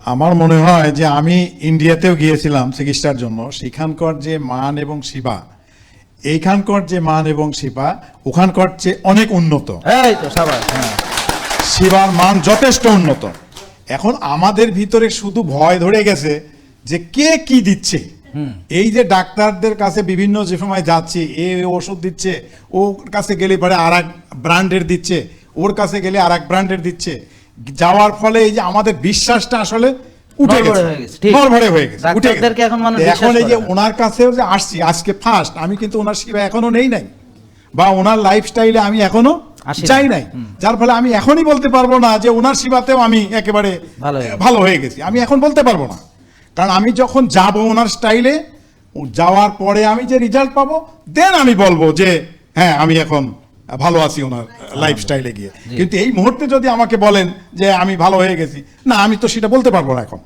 আমার মনে হয় যে আমি ইন্ডিয়াতেও গিয়েছিলাম চিকিৎসার জন্য। সেখানকার যে মান এবং সেবা এইখানকার যে মান এবং সেবা ওখানকার চেয়ে অনেক উন্নত। এই হ্যাঁ। সেবার মান যথেষ্ট উন্নত। এখন আমাদের ভিতরে শুধু ভয় ধরে গেছে যে কে কি দিচ্ছে। এই যে ডাক্তারদের কাছে বিভিন্ন যে সময় যাচ্ছি এ ওষুধ দিচ্ছে ওর কাছে গেলে পরে আর এক ব্র্যান্ডের দিচ্ছে ওর কাছে গেলে আর এক ব্র্যান্ডের দিচ্ছে। যাওয়ার ফলে এই যে আমাদের বিশ্বাসটা আসলে উঠে গেছে। নড়বড়ে হয়ে গেছে উঠে গেছে। ডাক্তারদেরকে এখন এই যে ওনার কাছেও যে আসছি আজকে ফার্স্ট আমি কিন্তু ওনার সেবা এখনও নেই নাই। বা ওনার লাইফস্টাইলে আমি এখনও চাই নাই। যার ফলে আমি এখনই বলতে পারব না যে ওনার সেবাতেও আমি একেবারে। ভালো হয়ে গেছি। আমি এখন বলতে পারব না। কারণ আমি যখন যাব ওনার স্টাইলে যাওয়ার পরে আমি যে রেজাল্ট পাবো দেন আমি বলব যে হ্যাঁ আমি এখন ভালো আছি ওনার লাইফস্টাইলে গিয়ে। কিন্তু এই মুহূর্তে যদি আমাকে বলেন যে আমি ভালো হয়ে গেছি না আমি তো সেটা বলতে পারব না এখন।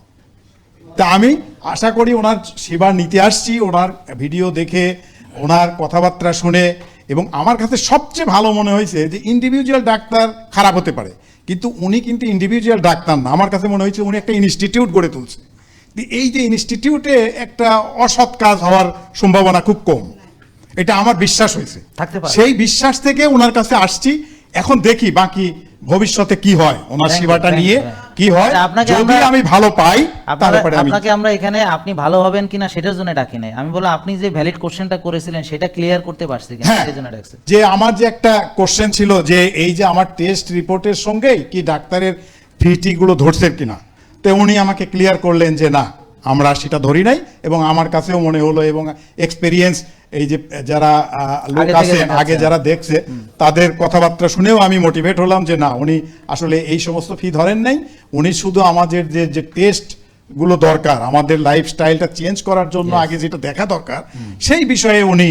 তা আমি আশা করি ওনার সেবা নিতে আসছি ওনার ভিডিও দেখে ওনার কথাবার্তা শুনে এবং আমার কাছে সবচেয়ে ভালো মনে হয়েছে যে ইন্ডিভিজুয়াল ডাক্তার খারাপ হতে পারে। কিন্তু উনি কিন্তু ইন্ডিভিজুয়াল ডাক্তার না। আমার কাছে মনে হয়েছে উনি একটা ইনস্টিটিউট গড়ে তুলছে। এই যে ইনস্টিটিউটে একটা অসৎ কাজ হওয়ার সম্ভাবনা খুব কম। এটা আমার বিশ্বাস হয়েছে। সেই বিশ্বাস থেকে ওনার কাছে আসছি এখন দেখি বাকি ভবিষ্যতে কি হয় ওনার সেবাটা নিয়ে। কি হয় আচ্ছা, আপনাকে যদি আমি ভালো পাই তারপরে আপনাকে আমরা এখানে আপনি ভালো হবেন কিনা সেটার জন্য ডাকি নাই। আমি বললাম আপনি যে ভ্যালিড কোশ্চেনটা করেছিলেন সেটা ক্লিয়ার করতে পারছি কিনা হ্যাঁ সেই জন্য ডাকছি। যে আমার যে একটা কোশ্চেন ছিল যে এই যে আমার টেস্ট রিপোর্টের সঙ্গেই কি ডাক্তারের ফিটি গুলো ধরছে কিনা তো উনি আমাকে ক্লিয়ার করলেন যে না আমরা সেটা ধরি নাই এবং আমার কাছেও মনে হলো এবং এক্সপেরিয়েন্স এই যে যারা লোক আছেন আগে যারা দেখছে তাদের কথাবার্তা শুনেও আমি মোটিভেট হলাম যে না উনি আসলে এই সমস্ত ফি ধরেন নাই উনি শুধু আমাদের যে যে টেস্টগুলো দরকার আমাদের লাইফস্টাইলটা চেঞ্জ করার জন্য আগে যেটা দেখা দরকার সেই বিষয়ে উনি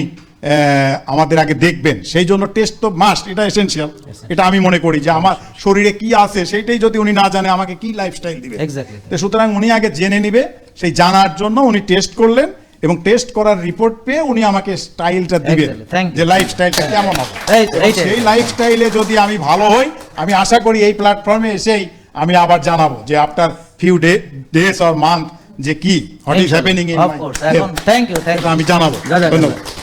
আমাদের আগে দেখবেন। সেই জন্য টেস্ট তো মাস্ট এটা এসেনশিয়াল এটা আমি মনে করি যে আমার শরীরে কি আছে সেইটাই যদি উনি না জানে আমাকে কি লাইফস্টাইল দিবে? তো সুতরাং উনি আগে জেনে নিবে সেই জানার জন্য উনি টেস্ট করলেন এবং টেস্ট করার রিপোর্ট পেয়ে উনি আমাকে স্টাইলটা দিবেন. যে লাইফস্টাইলটা কেমন হবে। সেই লাইফস্টাইলে যদি আমি ভালো হই আমি আশা করি এই প্ল্যাটফর্মে এসেই আমি আবার জানাব যে after few day days or month যে কি what is happening in my thank you thank you আমি জানাব। ধন্যবাদ।